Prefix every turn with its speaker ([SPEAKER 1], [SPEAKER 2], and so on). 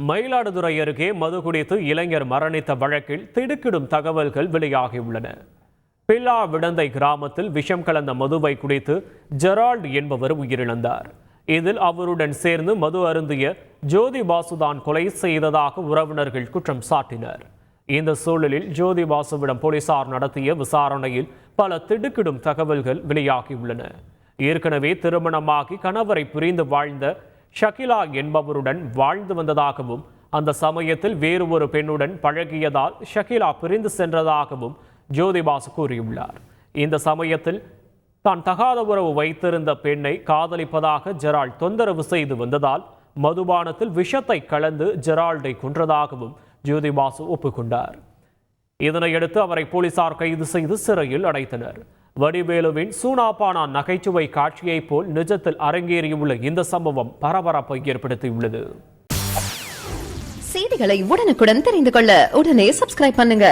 [SPEAKER 1] மயிலாடுதுறை அருகே மது குடித்து இளைஞர் மரணித்த வழக்கில் திடுக்கிடும் தகவல்கள் வெளியாகியுள்ளன. பில்லா விடந்தை கிராமத்தில் விஷம் கலந்த மதுவை குடித்து ஜெரால்ட் என்பவர் உயிரிழந்தார். இதில் அவருடன் சேர்ந்து மது அருந்திய ஜோதி பாசுதான் கொலை செய்ததாக உறவினர்கள் குற்றம் சாட்டினர். இந்த சூழலில் ஜோதி பாசுவிடம் போலீசார் நடத்திய விசாரணையில் பல திடுக்கிடும் தகவல்கள் வெளியாகியுள்ளன. ஏற்கனவே திருமணமாகி கணவரை புரிந்து வாழ்ந்த ஷகிலா என்பவருடன் வாழ்ந்து வந்ததாகவும் அந்த சமயத்தில் வேறு ஒரு பெண்ணுடன் பழகியதால் ஷகிலா பிரிந்து சென்றதாகவும் ஜோதிபாசு கூறியுள்ளார். இந்த சமயத்தில் தான் தகாத உறவு வைத்திருந்த பெண்ணை காதலிப்பதாக ஜெரால்ட் தொந்தரவு செய்து வந்ததால் மதுபானத்தில் விஷத்தை கலந்து ஜெரால்டை கொன்றதாகவும் ஜோதிபாசு ஒப்புக்கொண்டார். இதனையடுத்து அவரை போலீசார் கைது செய்து சிறையில் அடைத்தனர். வடிவேலுவின் சூனாபானா நகைச்சுவை காட்சியைப் போல் நிஜத்தில் அரங்கேறியுள்ள இந்த சம்பவம் பரபரப்பை ஏற்படுத்தியுள்ளது.
[SPEAKER 2] செய்திகளை உடனுக்குடன் தெரிந்து கொள்ள உடனே சப்ஸ்கிரைப் பண்ணுங்க.